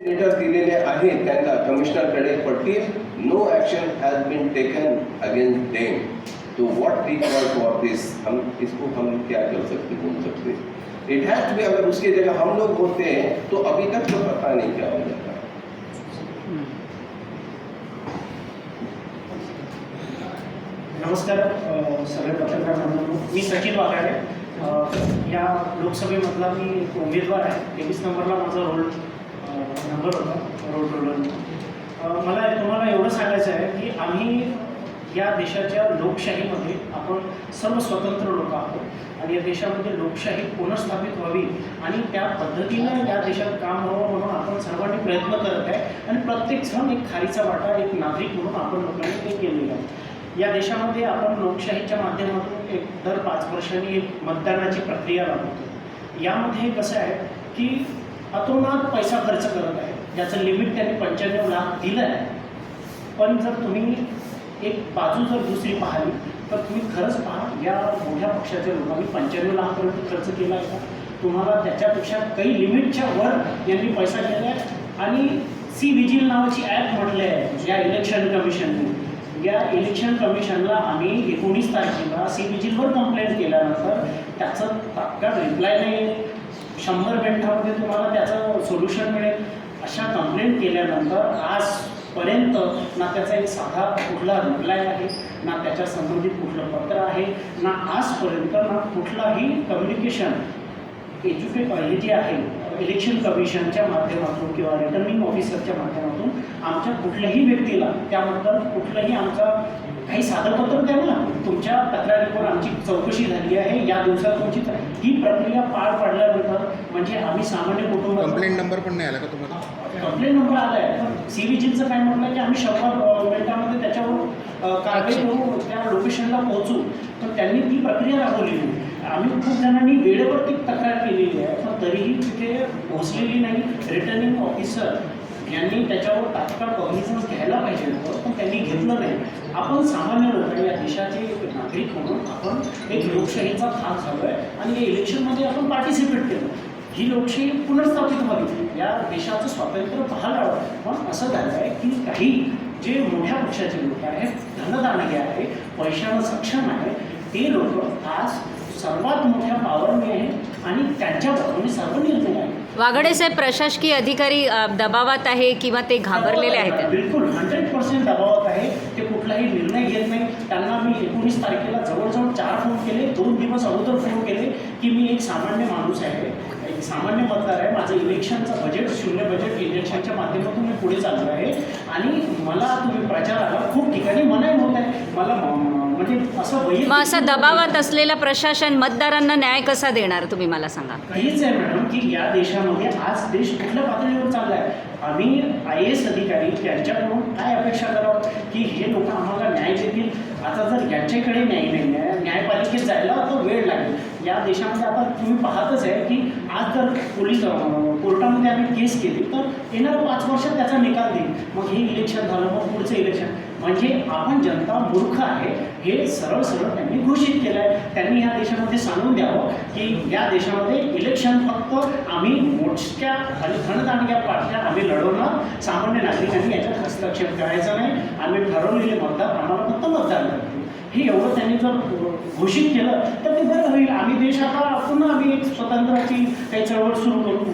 Letter दिलेले आहेत त्यांना कमिशनरकडे पट्टी no action has been taken against them तो व्हाट रिक्वायर्ड फॉर दिस हम इसको हम क्या कर सकते बोल सकते इट हैज टू बी अगर उसकी जगह हम लोग होते हैं तो अभी तक तो पता नहीं क्या हो जाता। नमस्कार सगळे पत्रकार बांधवांनो. मी सचिन वाघाडे. या लोकसभेमधला मी उमेदवार आहे. तेवीस नंबरला माझा रोल अ, होता रोड रोडवर मला तुम्हाला एवढं सांगायचं आहे की आम्ही या देशाच्या लोकशाहीमध्ये आपण सर्व स्वतंत्र लोक आहोत आणि या देशामध्ये लोकशाही पुनर्स्थापित व्हावी आणि त्या पद्धतीनं या देशात काम व्हावं म्हणून आपण सर्वांनी प्रयत्न करत आहे आणि प्रत्येक जण एक खारीचा वाटा एक नागरिक म्हणून आपण लोकांनी ते केलेलं आहे. या देशामध्ये आपण लोकशाहीच्या माध्यमातून एक दर पाच वर्षांनी एक मतदानाची प्रक्रिया राबवतो. यामध्ये कसं आहे की अतोनात पैसा खर्च करत आहे. ज्याचं लिमिट त्यांनी पंच्याण्णव लाख दिलं आहे पण जर तुम्ही एक बाजू जर दुसरी पाहिली तर तुम्ही खरंच पहा या मोठ्या पक्षाच्या लोकांनी पंच्याण्णव लाखपर्यंत खर्च केला आहे का? तुम्हाला त्याच्यापेक्षा काही लिमिटच्या वर यांनी पैसा केला आहे. आणि सी विजिल नावाची ॲप म्हटले आहे या इलेक्शन कमिशनने या इलेक्शन कमिशनला आम्ही एकोणीस तारखेला सी विजिलवर कंप्लेंट केल्यानंतर त्याचं तात्काळ रिप्लाय नाही. आहे. शंभर मिनिटामध्ये तुम्हाला त्याचं सोल्युशन मिळेल. अशा कंप्लेंट केल्यानंतर आजपर्यंत ना त्याचा एक साधा कुठला रिप्लाय आहे ना त्याच्या संबंधित कुठलं पत्र आहे ना आजपर्यंत ना कुठलाही कम्युनिकेशन एज्युके हे जे आहे इलेक्शन कमिशनच्या माध्यमातून किंवा रिटर्निंग ऑफिसरच्या माध्यमातून आमच्या कुठल्याही व्यक्तीला त्याबद्दल कुठलंही आमचा काही साधं पत्र द्यावं ना तुमच्या तक्रारीवर आमची चौकशी झाली आहे या दिवसात तुमची ही प्रक्रिया पार पाडल्यानंतर म्हणजे आम्ही सामान्य कुटुंब कंप्लेंट नंबर पण नाही आला का तुम्हाला? कंप्लेंट नंबर आला आहे पण सी विजिलचं काय म्हटलं की आम्ही शंभर मिनिटामध्ये त्याच्यावर कारवाई करू त्या लोकेशनला पोहोचू. पण त्यांनी ती प्रक्रिया राबवली नाही. आम्ही खूप जणांनी वेळेवरती तक्रार केलेली आहे पण तरीही तिथे पोहोचलेली नाही. रिटर्निंग ऑफिसर यांनी त्याच्यावर तात्काळ कॉग्निझन्स घ्यायला पाहिजे होतं पण त्यांनी घेतलं नाही. आपण सामान्य लोक या देशाचे नागरिक म्हणून आपण एक लोकशाहीचा भाग झालो आहे आणि या इलेक्शनमध्ये आपण पार्टिसिपेट केलं. ही लोकशाही पुनर्स्थापित व्हावी. या देशाचं स्वातंत्र्य पाहायला पण असं झालं आहे की काही जे मोठ्या पक्षाचे लोक आहेत धनदानगे आहे पैशानं सक्षम आहे ते लोक आज सर्वात मोठ्या पावरने आहे आणि त्यांच्या बाजूने सर्व निर्णय आहे वागडे साहेब प्रशासकीय अधिकारी दबावात आहे किंवा ते घाबरलेले आहेत? बिलकुल. हंड्रेड पर्सेंट दबावात आहे. कुठलाही निर्णय घेत नाही. त्यांना मी एकोणीस तारखेला जवळजवळ चार फोन केले. दोन दिवस अगोदर फोन केले की मी एक सामान्य माणूस आहे. एक सामान्य मतदार आहे. माझं इलेक्शनचं बजेट शून्य बजेट इलेक्शनच्या माध्यमातून मी पुढे चाललो आहे. आणि मला तुम्ही प्रचाराला खूप ठिकाणी मनाई होत आहे. मला म्हणजे असं असं दबावात असलेलं प्रशासन मतदारांना न्याय कसा देणार? तुम्ही मला सांगा. काहीच आहे मॅडम की या देशामध्ये आज देश कुठल्या पातळीवर आम्ही आय एस अधिकारी त्यांच्याकडून काय अपेक्षा करावं की हे लोक आम्हाला न्याय देतील? आता जर यांच्याकडे न्याय नाही आहे न्यायपालिकेत जायला तो वेळ लागेल. या देशामध्ये आता तुम्ही पाहतच आहे की आज जर पोलीस कोर्टामध्ये केस केली तर येणाऱ्या पाच वर्षात त्याचा निकाल देईल. मग हे इलेक्शन झालं मग पुढचं इलेक्शन म्हणजे आपण जनता मूर्ख आहे हे सरळ सरळ त्यांनी घोषित केलं आहे त्यांनी या देशामध्ये सांगून द्यावं की या देशामध्ये इलेक्शन फक्त आम्ही मोठ्या आणि धनदानग्या पार्ट्या आम्ही लढवणार. सामान्य नागरिकांनी याच्यात हस्तक्षेप करायचा नाही. आम्ही ठरवलेले मतदार आम्हाला फक्त मतदान करतील हे एवढं त्यांनी जर घोषित केलं तर ते बरं होईल. आम्ही देश आता पुन्हा आम्ही स्वतंत्राची काही चळवळ सुरू करू.